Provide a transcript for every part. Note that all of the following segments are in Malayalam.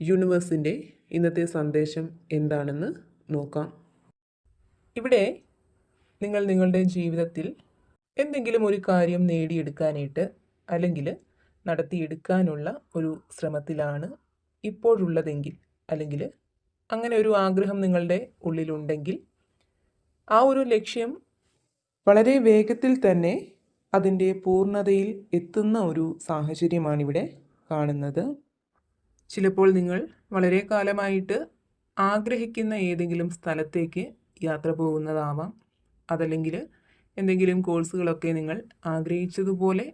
യൂണിവേഴ്സിന്റെ ഇന്നത്തെ സന്ദേശം എന്താണെന്ന് നോക്കാം. ഇവിടെ നിങ്ങൾ നിങ്ങളുടെ ജീവിതത്തിൽ എന്തെങ്കിലും ഒരു കാര്യം നേടിയെടുക്കാനായിട്ട് അല്ലെങ്കിൽ നടത്തിയെടുക്കാനുള്ള ഒരു ശ്രമത്തിലാണ് ഇപ്പോഴുള്ളതെങ്കിൽ അല്ലെങ്കിൽ അങ്ങനെ ഒരു ആഗ്രഹം നിങ്ങളുടെ ഉള്ളിലുണ്ടെങ്കിൽ ആ ഒരു ലക്ഷ്യം വളരെ വേഗത്തിൽ തന്നെ അതിന്റെ പൂർണതയിൽ എത്തുന്ന ഒരു സാഹചര്യമാണിവിടെ കാണുന്നത്. ചിലപ്പോൾ നിങ്ങൾ വളരെ കാലമായിട്ട് ആഗ്രഹിക്കുന്ന ഏതെങ്കിലും സ്ഥലത്തേക്ക് യാത്ര പോകുന്നതാവാം. അതല്ലെങ്കിൽ എന്തെങ്കിലും കോഴ്സുകളൊക്കെ നിങ്ങൾ ആഗ്രഹിച്ചതുപോലെ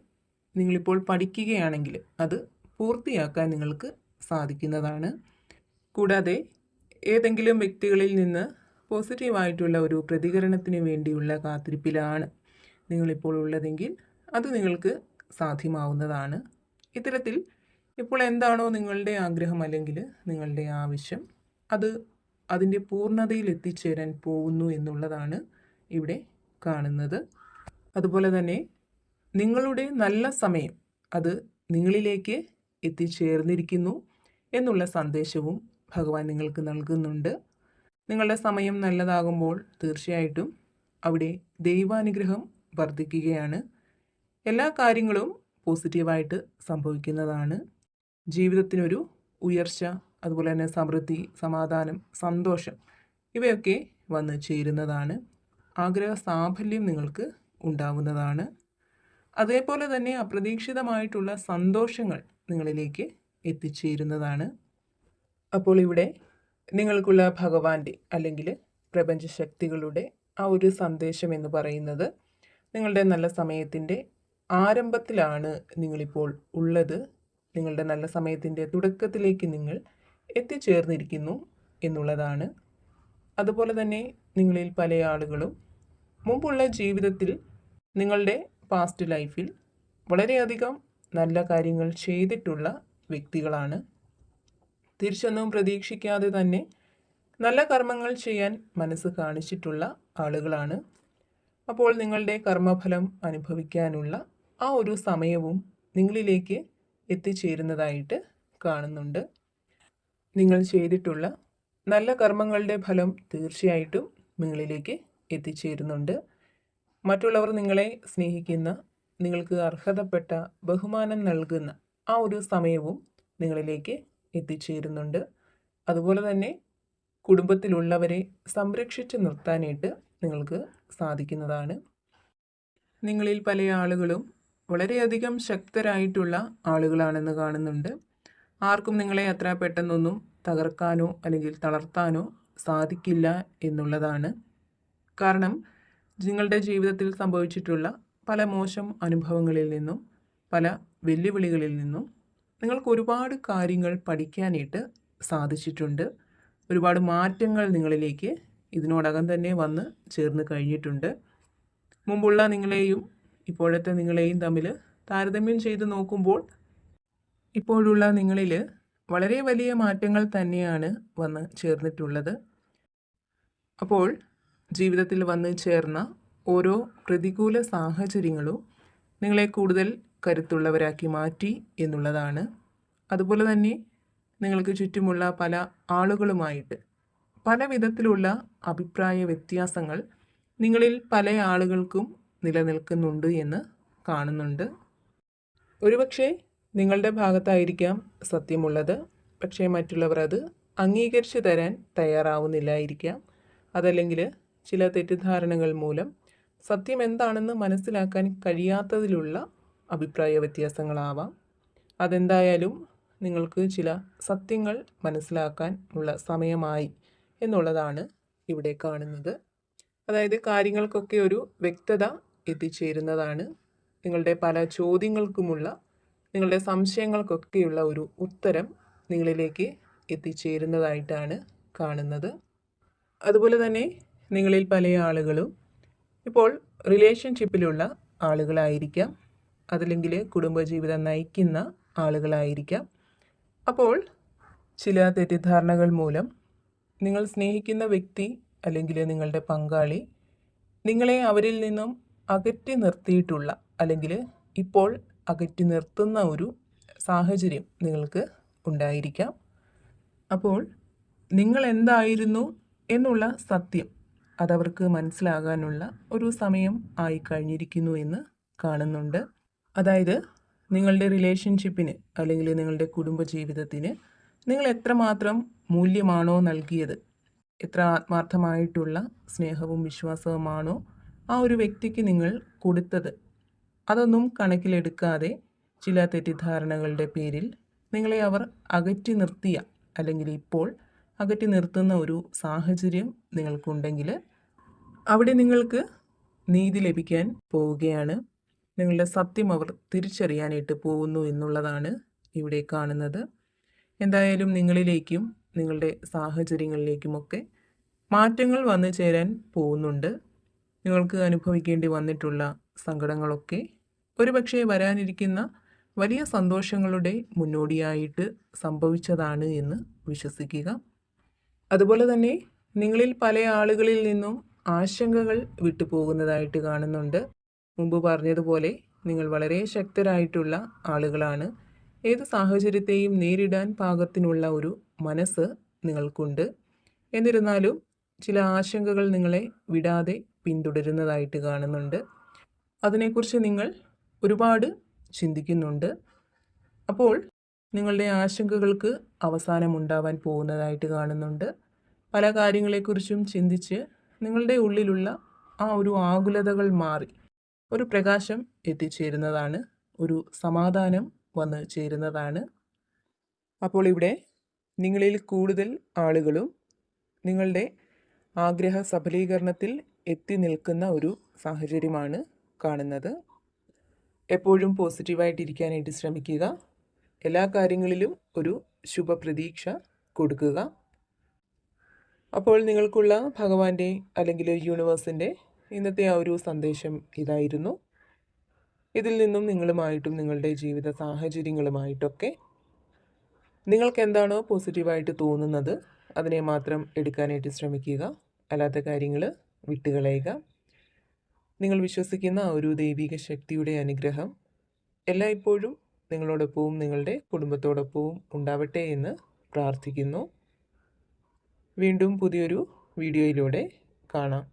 നിങ്ങളിപ്പോൾ പഠിക്കുകയാണെങ്കിൽ അത് പൂർത്തിയാക്കാൻ നിങ്ങൾക്ക് സാധിക്കുന്നതാണ്. കൂടാതെ ഏതെങ്കിലും വ്യക്തികളിൽ നിന്ന് പോസിറ്റീവായിട്ടുള്ള ഒരു പ്രതികരണത്തിന് വേണ്ടിയുള്ള കാത്തിരിപ്പിലാണ് നിങ്ങളിപ്പോൾ ഉള്ളതെങ്കിൽ അത് നിങ്ങൾക്ക് സാധ്യമാവുന്നതാണ്. ഇത്തരത്തിൽ ഇപ്പോൾ എന്താണോ നിങ്ങളുടെ ആഗ്രഹം അല്ലെങ്കിൽ നിങ്ങളുടെ ആവശ്യം അത് അതിന്റെ പൂർണതയിൽ എത്തിച്ചേരാൻ പോകുന്നു എന്നുള്ളതാണ് ഇവിടെ കാണുന്നത്. അതുപോലെ തന്നെ നിങ്ങളുടെ നല്ല സമയം അത് നിങ്ങളിലേക്ക് എത്തിച്ചേർന്നിരിക്കുന്നു എന്നുള്ള സന്ദേശവും ഭഗവാൻ നിങ്ങൾക്ക് നൽകുന്നുണ്ട്. നിങ്ങളുടെ സമയം നല്ലതാകുമ്പോൾ തീർച്ചയായിട്ടും അവിടെ ദൈവാനുഗ്രഹം വർദ്ധിക്കുകയാണ്. എല്ലാ കാര്യങ്ങളും പോസിറ്റീവായിട്ട് സംഭവിക്കുന്നതാണ്. ജീവിതത്തിനൊരു ഉയർച്ച അതുപോലെ തന്നെ സമൃദ്ധി സമാധാനം സന്തോഷം ഇവയൊക്കെ വന്ന് ചേരുന്നതാണ്. ആഗ്രഹ സാഫല്യം നിങ്ങൾക്ക് ഉണ്ടാവുന്നതാണ്. അതേപോലെ തന്നെ അപ്രതീക്ഷിതമായിട്ടുള്ള സന്തോഷങ്ങൾ നിങ്ങളിലേക്ക് എത്തിച്ചേരുന്നതാണ്. അപ്പോൾ ഇവിടെ നിങ്ങൾക്കുള്ള ഭഗവാന്റെ അല്ലെങ്കിൽ പ്രപഞ്ചശക്തികളുടെ ആ ഒരു സന്ദേശം എന്ന് പറയുന്നത് നിങ്ങളുടെ നല്ല സമയത്തിന്റെ ആരംഭത്തിലാണ് നിങ്ങളിപ്പോൾ ഉള്ളത്. നിങ്ങളുടെ നല്ല സമയത്തിന്റെ തുടക്കത്തിലേക്ക് നിങ്ങൾ എത്തിച്ചേർന്നിരിക്കുന്നു എന്നുള്ളതാണ്. അതുപോലെ തന്നെ നിങ്ങളിൽ പല ആളുകളും മുമ്പുള്ള ജീവിതത്തിൽ നിങ്ങളുടെ പാസ്റ്റ് ലൈഫിൽ വളരെയധികം നല്ല കാര്യങ്ങൾ ചെയ്തിട്ടുള്ള വ്യക്തികളാണ്. തിരിച്ചൊന്നും പ്രതീക്ഷിക്കാതെ തന്നെ നല്ല കർമ്മങ്ങൾ ചെയ്യാൻ മനസ്സ് കാണിച്ചിട്ടുള്ള ആളുകളാണ്. അപ്പോൾ നിങ്ങളുടെ കർമ്മഫലം അനുഭവിക്കാനുള്ള ആ ഒരു സമയവും നിങ്ങളിലേക്ക് എത്തിച്ചേരുന്നതായിട്ട് കാണുന്നുണ്ട്. നിങ്ങൾ ചെയ്തിട്ടുള്ള നല്ല കർമ്മങ്ങളുടെ ഫലം തീർച്ചയായിട്ടും നിങ്ങളിലേക്ക് എത്തിച്ചേരുന്നുണ്ട്. മറ്റുള്ളവർ നിങ്ങളെ സ്നേഹിക്കുന്ന നിങ്ങൾക്ക് അർഹതപ്പെട്ട ബഹുമാനം നൽകുന്ന ആ ഒരു സമയവും നിങ്ങളിലേക്ക് എത്തിച്ചേരുന്നുണ്ട്. അതുപോലെ തന്നെ കുടുംബത്തിലുള്ളവരെ സംരക്ഷിച്ച് നിർത്താനായിട്ട് നിങ്ങൾക്ക് സാധിക്കുന്നതാണ്. നിങ്ങളിൽ പല ആളുകളും വളരെയധികം ശക്തരായിട്ടുള്ള ആളുകളാണെന്ന് കാണുന്നുണ്ട്. ആർക്കും നിങ്ങളെ അത്ര പെട്ടെന്നൊന്നും തകർക്കാനോ അല്ലെങ്കിൽ തളർത്താനോ സാധിക്കില്ല എന്നുള്ളതാണ്. കാരണം നിങ്ങളുടെ ജീവിതത്തിൽ സംഭവിച്ചിട്ടുള്ള പല മോശം അനുഭവങ്ങളിൽ നിന്നും പല വെല്ലുവിളികളിൽ നിന്നും നിങ്ങൾക്ക് ഒരുപാട് കാര്യങ്ങൾ പഠിക്കാനായിട്ട് സാധിച്ചിട്ടുണ്ട്. ഒരുപാട് മാറ്റങ്ങൾ നിങ്ങളിലേക്ക് ഇതിനോടകം തന്നെ വന്ന് ചേർന്ന് കഴിഞ്ഞിട്ടുണ്ട്. മുമ്പുള്ള നിങ്ങളെയും ഇപ്പോഴത്തെ നിങ്ങളെയും തമ്മിൽ താരതമ്യം ചെയ്ത് നോക്കുമ്പോൾ ഇപ്പോഴുള്ള നിങ്ങളിൽ വളരെ വലിയ മാറ്റങ്ങൾ തന്നെയാണ് വന്ന് ചേർന്നിട്ടുള്ളത്. അപ്പോൾ ജീവിതത്തിൽ വന്ന് ചേർന്ന ഓരോ പ്രതികൂല സാഹചര്യങ്ങളും നിങ്ങളെ കൂടുതൽ കരുത്തുള്ളവരാക്കി മാറ്റി എന്നുള്ളതാണ്. അതുപോലെ തന്നെ നിങ്ങൾക്ക് ചുറ്റുമുള്ള പല ആളുകളുമായിട്ട് പല വിധത്തിലുള്ള അഭിപ്രായ വ്യത്യാസങ്ങൾ നിങ്ങളിൽ പല ആളുകൾക്കും നിലനിൽക്കുന്നുണ്ട് എന്ന് കാണുന്നുണ്ട്. ഒരുപക്ഷെ നിങ്ങളുടെ ഭാഗത്തായിരിക്കാം സത്യമുള്ളത്. പക്ഷേ മറ്റുള്ളവർ അത് അംഗീകരിച്ചു തരാൻ തയ്യാറാവുന്നില്ലായിരിക്കാം. അതല്ലെങ്കിൽ ചില തെറ്റിദ്ധാരണകൾ മൂലം സത്യം എന്താണെന്ന് മനസ്സിലാക്കാൻ കഴിയാത്തതിലുള്ള അഭിപ്രായ വ്യത്യാസങ്ങളാവാം. അതെന്തായാലും നിങ്ങൾക്ക് ചില സത്യങ്ങൾ മനസ്സിലാക്കാൻ ഉള്ള സമയമായി എന്നുള്ളതാണ് ഇവിടെ കാണുന്നത്. അതായത് കാര്യങ്ങൾക്കൊക്കെ ഒരു വ്യക്തത എത്തിച്ചേരുന്നതാണ് നിങ്ങളുടെ പല ചോദ്യങ്ങൾക്കുമുള്ള നിങ്ങളുടെ സംശയങ്ങൾക്കൊക്കെയുള്ള ഒരു ഉത്തരം നിങ്ങളിലേക്ക് എത്തിച്ചേരുന്നതായിട്ടാണ് കാണുന്നത്. അതുപോലെ തന്നെ നിങ്ങളിൽ പല ആളുകളും ഇപ്പോൾ റിലേഷൻഷിപ്പിലുള്ള ആളുകളായിരിക്കാം. അതല്ലെങ്കിൽ കുടുംബജീവിതം നയിക്കുന്ന ആളുകളായിരിക്കാം. അപ്പോൾ ചില തെറ്റിദ്ധാരണകൾ മൂലം നിങ്ങൾ സ്നേഹിക്കുന്ന വ്യക്തി അല്ലെങ്കിൽ നിങ്ങളുടെ പങ്കാളി നിങ്ങളെ അവരിൽ നിന്നും അകറ്റി നിർത്തിയിട്ടുള്ള അല്ലെങ്കിൽ ഇപ്പോൾ അകറ്റി നിർത്തുന്ന ഒരു സാഹചര്യം നിങ്ങൾക്ക് ഉണ്ടായിരിക്കാം. അപ്പോൾ നിങ്ങൾ എന്തായിരുന്നു എന്നുള്ള സത്യം അതവർക്ക് മനസ്സിലാകാനുള്ള ഒരു സമയം ആയി കഴിഞ്ഞിരിക്കുന്നു എന്ന് കാണുന്നുണ്ട്. അതായത് നിങ്ങളുടെ റിലേഷൻഷിപ്പിന് അല്ലെങ്കിൽ നിങ്ങളുടെ കുടുംബജീവിതത്തിന് നിങ്ങൾ എത്രമാത്രം മൂല്യമാണോ നൽകിയത്? എത്ര ആത്മാർത്ഥമായിട്ടുള്ള സ്നേഹവും വിശ്വാസവുമാണോ ആ ഒരു വ്യക്തിക്ക് നിങ്ങൾ കൊടുത്തത്. അതൊന്നും കണക്കിലെടുക്കാതെ ചില തെറ്റിദ്ധാരണകളുടെ പേരിൽ നിങ്ങളെ അവർ അകറ്റി നിർത്തിയ അല്ലെങ്കിൽ ഇപ്പോൾ അകറ്റി നിർത്തുന്ന ഒരു സാഹചര്യം നിങ്ങൾക്കുണ്ടെങ്കിൽ അവിടെ നിങ്ങൾക്ക് നീതി ലഭിക്കാൻ പോവുകയാണ്. നിങ്ങളുടെ സത്യം അവർ തിരിച്ചറിയാനായിട്ട് പോകുന്നു എന്നുള്ളതാണ് ഇവിടെ കാണുന്നത്. എന്തായാലും നിങ്ങളിലേക്കും നിങ്ങളുടെ സാഹചര്യങ്ങളിലേക്കുമൊക്കെ മാറ്റങ്ങൾ വന്നു ചേരാൻ പോകുന്നുണ്ട്. നിങ്ങൾക്ക് അനുഭവിക്കേണ്ടി വന്നിട്ടുള്ള സങ്കടങ്ങളൊക്കെ ഒരുപക്ഷെ വരാനിരിക്കുന്ന വലിയ സന്തോഷങ്ങളുടെ മുന്നോടിയായിട്ട് സംഭവിച്ചതാണ് എന്ന് വിശ്വസിക്കുക. അതുപോലെ തന്നെ നിങ്ങളിൽ പല ആളുകളിൽ നിന്നും ആശങ്കകൾ വിട്ടുപോകുന്നതായിട്ട് കാണുന്നുണ്ട്. മുമ്പ് പറഞ്ഞതുപോലെ നിങ്ങൾ വളരെ ശക്തരായിട്ടുള്ള ആളുകളാണ്. ഏത് സാഹചര്യത്തെയും നേരിടാൻ പാകത്തിനുള്ള ഒരു മനസ്സ് നിങ്ങൾക്കുണ്ട്. എന്നിരുന്നാലും ചില ആശങ്കകൾ നിങ്ങളെ വിടാതെ പിന്തുടരുന്നതായിട്ട് കാണുന്നുണ്ട്. അതിനെക്കുറിച്ച് നിങ്ങൾ ഒരുപാട് ചിന്തിക്കുന്നുണ്ട്. അപ്പോൾ നിങ്ങളുടെ ആശങ്കകൾക്ക് അവസാനമുണ്ടാവാൻ പോകുന്നതായിട്ട് കാണുന്നുണ്ട്. പല കാര്യങ്ങളെക്കുറിച്ചും ചിന്തിച്ച് നിങ്ങളുടെ ഉള്ളിലുള്ള ആ ഒരു ആകുലതകൾ മാറി ഒരു പ്രകാശം എത്തിച്ചേരുന്നതാണ്. ഒരു സമാധാനം വന്ന് ചേരുന്നതാണ്. അപ്പോൾ ഇവിടെ നിങ്ങളിൽ കൂടുതൽ ആളുകളും നിങ്ങളുടെ ആഗ്രഹ സഫലീകരണത്തിൽ എത്തി നിൽക്കുന്ന ഒരു സാഹചര്യമാണ് കാണുന്നത്. എപ്പോഴും പോസിറ്റീവായിട്ടിരിക്കാനായിട്ട് ശ്രമിക്കുക. എല്ലാ കാര്യങ്ങളിലും ഒരു ശുഭപ്രതീക്ഷ കൊടുക്കുക. അപ്പോൾ നിങ്ങൾക്കുള്ള ഭഗവാന്റെ അല്ലെങ്കിൽ യൂണിവേഴ്സിന്റെ ഇന്നത്തെ ആ ഒരു സന്ദേശം ഇതായിരുന്നു. ഇതിൽ നിന്നും നിങ്ങളുമായിട്ടും നിങ്ങളുടെ ജീവിത സാഹചര്യങ്ങളുമായിട്ടൊക്കെ നിങ്ങൾക്ക് എന്താണോ പോസിറ്റീവായിട്ട് തോന്നുന്നത് അതിനെ മാത്രം എടുക്കാനായിട്ട് ശ്രമിക്കുക. അല്ലാത്ത കാര്യങ്ങൾ വിട്ടുകളയുക നിങ്ങൾ വിശ്വസിക്കുന്ന ഒരു ദൈവിക ശക്തിയുടെ അനുഗ്രഹം എല്ലായ്പ്പോഴും നിങ്ങളോടൊപ്പവും നിങ്ങളുടെ കുടുംബത്തോടൊപ്പവും ഉണ്ടാവട്ടെ എന്ന് പ്രാർത്ഥിക്കുന്നു. വീണ്ടും പുതിയൊരു വീഡിയോയിലൂടെ കാണാം.